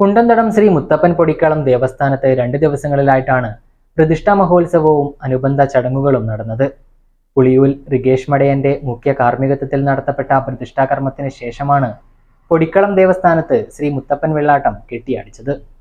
കുണ്ടന്തടം ശ്രീ മുത്തപ്പൻ പൊടിക്കളം ദേവസ്ഥാനത്ത് രണ്ട് ദിവസങ്ങളിലായിട്ടാണ് പ്രതിഷ്ഠാ മഹോത്സവവും അനുബന്ധ ചടങ്ങുകളും നടന്നത്. പുളിയൂൽ റിഗേഷ് മടയന്റെ മുഖ്യ കാർമ്മികത്വത്തിൽ നടത്തപ്പെട്ട പ്രതിഷ്ഠാകർമ്മത്തിന് ശേഷമാണ് പൊടിക്കളം ദേവസ്ഥാനത്ത് ശ്രീ മുത്തപ്പൻ വെള്ളാട്ടം കെട്ടിയാടിച്ചത്.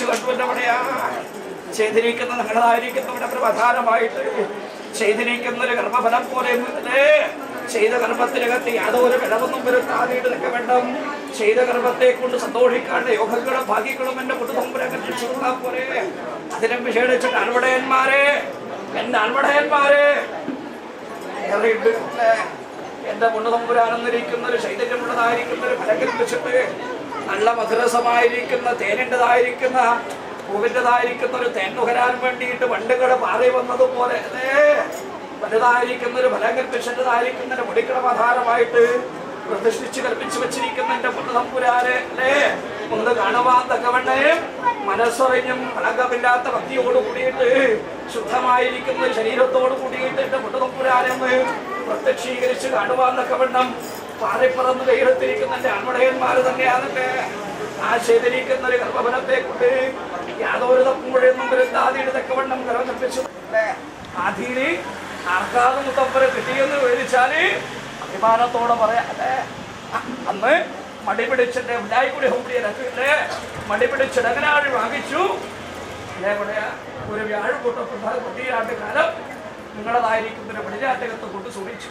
പ്രത്യക്ഷീകരിച്ചു അവിടെയാ ചെയ്തിരിക്കുന്ന നിങ്ങളായിരിക്കുന്നവിടെ പ്രധാനമായിട്ട്. ചെയ്തിരിക്കുന്ന ഒരു കർമ്മഫലം പോലെ ചെയ്ത കർമ്മത്തിനകത്ത് യാതൊരു വിടവൊന്നും വരുത്താതെയിട്ട് നിൽക്ക വേണം ചെയ്ത കർമ്മത്തെ കൊണ്ട് സന്തോഷിക്കാണ്ട് യോഗങ്ങളും ഭാഗ്യങ്ങളും എന്റെ കുടുംബരങ്ങൾ രക്ഷിക്കാൻ പോലെ. അതിനെ വിഷേടിച്ചിട്ട് അൻവടയന്മാരെ എന്റെ അല്ലേ? എന്റെ മുന്നതമ്പുരാനെന്നിരിക്കുന്ന ഒരു ശൈതന്യമുള്ളതായിരിക്കുന്ന ഒരു ഫലകൽപ്പിച്ചിട്ട് നല്ല മധുരസമായിരിക്കുന്ന തേനിന്റെതായിരിക്കുന്ന പൂവിന്റെതായിരിക്കുന്ന ഒരു തേൻ നുകരാൻ വേണ്ടിയിട്ട് വണ്ടുകൾ പാറി വന്നതുപോലെ വലുതായിരിക്കുന്ന ഒരു ഫലം കൽപ്പിച്ചതായിരിക്കുന്ന ഒരു മുടിക്കട ആധാരമായിട്ട് പ്രതിഷ്ഠിച്ച് കൽപ്പിച്ചു വെച്ചിരിക്കുന്ന എന്റെ മുന്നതമ്പുരാനെ അല്ലേ? ഒന്ന് കാണുവാൻ തക്കവണ്ണേ മനസ്സറിഞ്ഞും കളങ്കമില്ലാത്ത ഭക്തിയോട് കൂടിയിട്ട് ശുദ്ധമായിരിക്കുന്ന ശരീരത്തോട് കൂടിയിട്ട് എന്റെ ഒന്ന് പ്രത്യക്ഷീകരിച്ച് കാണുവാൻ തക്കവണ്ണം പാറിപ്പറന്ന് കൈയെടുത്തിരിക്കുന്ന എന്റെ അൺമടയന്മാര് ആ ചെയ്തിരിക്കുന്ന ഒരു ഗർഭഫലത്തെ കൊണ്ട് യാതൊരു തപ്പുമ്പോഴൊന്നും കൂടെയൊന്നും വരുത്താതെ തക്കവണ്ണം ഗർഭപ്പിച്ചു ആധിയിൽ ആർക്കാതെ മുത്തപ്പര കിട്ടിയെന്ന് മേടിച്ചാൽ അഭിമാനത്തോടെ പറയാം. അല്ലേ? അ- അന്ന് മടി പിടിച്ചിട്ട് ഉണ്ടായിക്കൂടി ഹോപ്പിയല്ലേ മടി പിടിച്ച് ഡങ്ങനാഴി വാങ്ങിച്ചു. ഇതേപോലെ ഒരു വ്യാഴക്കൂട്ടപ്പെട്ട കുട്ടിയാട്ട് കാലം നിങ്ങളതായിരിക്കുന്ന ഒരു വെളിയാട്ടകത്ത് കൊണ്ട് സൂക്ഷിച്ചു.